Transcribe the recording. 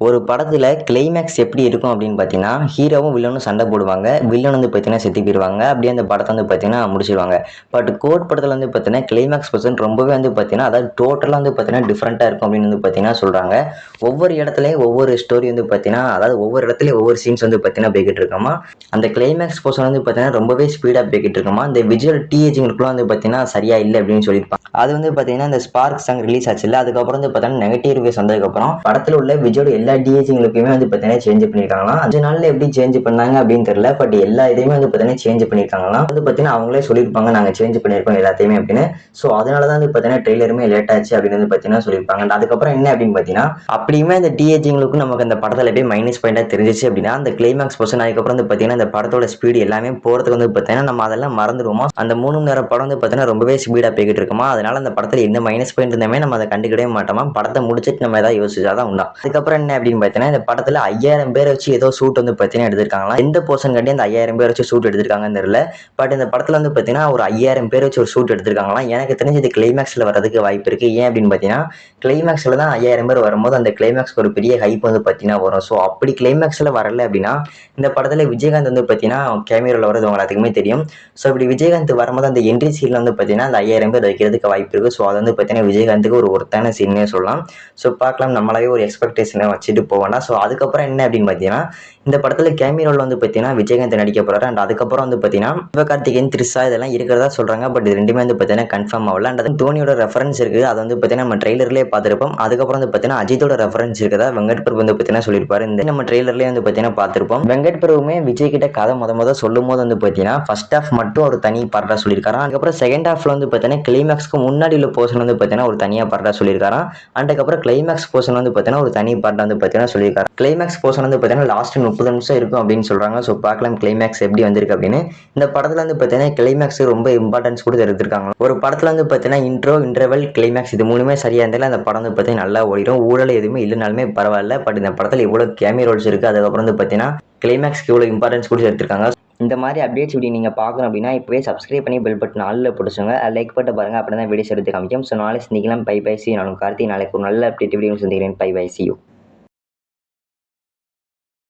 ஒரு படத்தில் கிளைமேக்ஸ் எப்படி இருக்கும் அப்படின்னு பார்த்தீங்கன்னா ஹீரோவும் வில்லனும் சண்டை போடுவாங்க. வில்லன் வந்து பார்த்தீங்கன்னா செத்து போயிடுவாங்க அப்படியே அந்த படத்தை வந்து பார்த்தீங்கன்னா முடிச்சிடுவாங்க பட் கோட் படத்தில் வந்து பார்த்தீங்கன்னா கிளைமேக்ஸ் பர்சன் ரொம்பவே வந்து பார்த்தீங்கன்னா அதாவது டோட்டலாக வந்து பார்த்தீங்கன்னா டிஃப்ரெண்ட்டாக இருக்கும் அப்படின்னு வந்து பார்த்தீங்கன்னா சொல்கிறாங்க ஒவ்வொரு இடத்துலையும் ஒவ்வொரு ஸ்டோரி வந்து பார்த்தீங்கன்னா அதாவது ஒவ்வொரு இடத்துலையும் ஒவ்வொரு சீன்ஸ் வந்து பார்த்தீங்கன்னா போய்கிட்டு இருக்கோமா? அந்த கிளைமேக்ஸ் பர்சன் வந்து பார்த்தீங்கன்னா ரொம்பவே ஸ்பீடாக போய்கிட்டு இருக்கோமா? அந்த விஜுவல் டீஏஜிங்களுக்குலாம் வந்து பார்த்தீங்கன்னா சரியாக இல்லை அப்படின்னு சொல்லியிருப்பாங்க. அது வந்து பார்த்தீங்கன்னா இந்த ஸ்பார்க் சாங் ரிலீஸ் ஆச்சுல்ல அதுக்கப்புறம் வந்து பார்த்தீங்கன்னா நெகட்டிவ் ரிவ்யூஸ் வந்ததுக்கப்புறம் படத்தில் உள்ள விஜயோட எல்லா டிஏஜிங்களுக்குமே வந்து பார்த்தீங்கன்னா சேஞ்ச் பண்ணியிருக்காங்களாம் அஞ்சு நாளில் எப்படி சேஞ்ச் பண்ணாங்க அப்படின்னு தெரியல பட் எல்லா இதையுமே வந்து பார்த்தீங்கன்னா சேஞ்ச் பண்ணியிருக்காங்களாம் வந்து பார்த்தீங்கன்னா அவங்களே சொல்லியிருப்பாங்க நாங்கள் சேஞ்ச் பண்ணியிருக்கோம் எல்லாத்தையுமே அப்படின்னு. ஸோ அதனால தான் வந்து பார்த்தீங்கன்னா ட்ரெய்லருமே லேட் ஆச்சு அப்படின்னு வந்து பார்த்தீங்கன்னா சொல்லியிருப்பாங்க. அதுக்கப்புறம் என்ன அப்படின்னு பார்த்தீங்கன்னா அப்படியுமே அந்த டிஹெச்சிங்களுக்கும் நமக்கு அந்த படத்தில் போய் மைனஸ் பாயிண்டாக தெரிஞ்சிச்சு அப்படின்னா அந்த கிளைமேக்ஸ் போர்ஷன் அதுக்கப்புறம் வந்து பார்த்தீங்கன்னா அந்த படத்தோட ஸ்பீடு எல்லாமே போகிறதுக்கு வந்து பார்த்தீங்கன்னா நம்ம அதெல்லாம் மறந்துடுவோமா அந்த மூணு மணி நேரம் படம் வந்து பார்த்தீங்கன்னா ரொம்பவே ஸ்பீடாக போய்கிட்டு இருக்குமா? அதனால அந்த படத்தில் என்ன மைனஸ் பாயிண்ட் இருந்தாமே நம்ம அதை கண்டுக்கிடவே மாட்டோமா? படத்தை முடிச்சிட்டு நம்ம ஏதாவது யோசிச்சாதான் உண்டா? அதுக்கப்புறம் என்ன அப்படின்னு பார்த்தீங்கன்னா இந்த படத்தில் ஐயாயிரம் பேர் வச்சு ஏதோ சூட் வந்து பார்த்தீங்கன்னா எடுத்திருக்காங்களா எந்த போர்ஷன் கட்டி அந்த ஐயாயிரம் பேர் வச்சு சூட் எடுத்திருக்காங்கன்னு தெரியல. பட் இந்த படத்தில் வந்து பார்த்தீங்கன்னா ஒரு ஐயாயிரம் பேர் வச்சு ஒரு சூட் எடுத்திருக்காங்களாம். எனக்கு தெரிஞ்சு இது கிளைமேக்ஸில் வரதுக்கு வாய்ப்பு இருக்குது ஏன் அப்படின்னு பார்த்தீங்கன்னா கிளைமேக்ஸில் தான் ஐயாயிரம் பேர் வரும்போது அந்த கிளைமேக்ஸ்க்கு ஒரு பெரிய ஹைப் வந்து பார்த்தீங்கன்னா வரும். ஸோ அப்படி கிளைமேக்ஸில் வரல அப்படின்னா இந்த படத்தில் விஜயகாந்த் வந்து பார்த்தீங்கன்னா கேமராவில் வரது உங்களுக்கு எல்லாத்துக்குமே தெரியும். ஸோ இப்படி விஜயகாந்த் வரும்போது அந்த என்ட்ரி சீனில் வந்து பார்த்தீங்கன்னா அந்த ஐயாயிரம் பேர் வைக்கிறதுக்கு வாய்ப்பு இருக்குது ஸோ அது வந்து பார்த்தீங்கன்னா விஜயகாந்துக்கு ஒரு ஒருத்தான சீன்னே சொல்லலாம். ஸோ பார்க்கலாம். நம்மளாவே ஒரு எக்ஸ்பெக்டேஷனை வச்சுட்டு போவேன்னா ஸோ அதுக்கப்புறம் என்ன அப்படின்னு பார்த்தீங்கன்னா இந்த படத்தில் கேமியோவில் வந்து பார்த்தீங்கன்னா விஜயகாந்த் நடிக்க போகிறாரு அண்ட் அதுக்கப்புறம் வந்து பார்த்தீங்கன்னா சிவகார்த்திகேயன் த்ரிஷா இதெல்லாம் இருக்கிறதா சொல்கிறாங்க பட் இது ரெண்டுமே வந்து பார்த்தீங்கன்னா கன்ஃபார்ம் ஆகல. அண்ட் அது தோனியோட ரெஃபரன்ஸ் இருக்குது அது வந்து பார்த்தீங்கன்னா நம்ம ட்ரெய்லர்லேயே பார்த்துருப்போம். அதுக்கப்புறம் வந்து பார்த்தீங்கன்னா அஜித்தோட ரெஃபரன்ஸ் இருக்குதா? வெங்கட் பிரபு வந்து பார்த்தீங்கன்னா சொல்லியிருப்பாரு. இந்த நம்ம ட்ரெய்லர்லேயே வந்து பார்த்தீங்கன்னா பார்த்துருப்போம். வெங்கட் பிரபுமே விஜய் கிட்ட கதை முத முத சொல்லும் போது வந்து பார்த்தீங்கன்னா ஃபர்ஸ்ட் ஹாஃப் மட்டும் ஒரு தனி பார்ட்டாக சொல்லியிருக்காரு அதுக்கப்புறம் செகண்ட் ஹாஃப்ல வந்து பார்த்தீங்கன்னா கிளைமேக்ஸ்க்கு முன்னாடி உள்ள போர்ஷன் வந்து பார்த்தீங்கன்னா ஒரு தனியாக பார்ட்டாக சொல்லியிருக்காராம். அண்ட் அதுக்கப்புறம் கிளைமேக்ஸ் போர்ஷன் வந்து பார்த்தீங்கன்னா ஒரு தனி பார்ட்டாக வந்து பார்த்தீங்கன்னா சொல்லியிருக்காரு. கிளைமேக்ஸ் போர்ஷன் வந்து பார்த்தீங்கன்னா லாஸ்ட் முப்பது நிமிஷம் இருக்கும் அப்படின்னு சொல்றாங்க. ஸோ பார்க்கலாம் கிளைமேக்ஸ் எப்படி வந்திருக்கு அப்படின்னு. இந்த படத்துல வந்து பார்த்தீங்கன்னா கிளைமேக்ஸ் ரொம்ப இம்பார்ட்டன்ஸ் கொடுத்து எடுத்திருக்காங்க. ஒரு படத்துல வந்து பார்த்தீங்கன்னா இன்ட்ரோ இன்டர்வல் கிளைமேக்ஸ் இது மூணுமே சரியாக இருந்தாலும் அந்த படம் வந்து பார்த்தீங்கன்னா நல்லா ஓடிடும் ஊழல் எதுவுமே இல்லைனாலுமே பரவாயில்ல. பட் இந்த படத்தில் இவ்வளோ கேமி ரோல்ஸ் இருக்குது அதுக்கப்புறம் வந்து பார்த்தீங்கன்னா கிளைமேக்ஸ்க்கு இவ்வளோ இம்பார்ட்டன்ஸ் கொடுத்து எடுத்திருக்காங்க. இந்த மாதிரி அப்டேட்ஸ் இப்படி நீங்கள் பார்க்கணும் அப்படின்னா இப்போவே சப்ஸ்கிரைப் பண்ணி பெல் பட்டன் ஆளில் பிடிச்சுங்க. லைக் பட்டு பாருங்கள் அப்படி தான் வீடியோஸ் எடுத்து காமிக்கும். ஸோ நாளை சந்திக்கலாம். பை பை சி நானும் கார்த்தி நாளைக்கு ஒரு நல்ல அப்டேட் வீடியோ சந்திக்கிறேன். Bye bye see you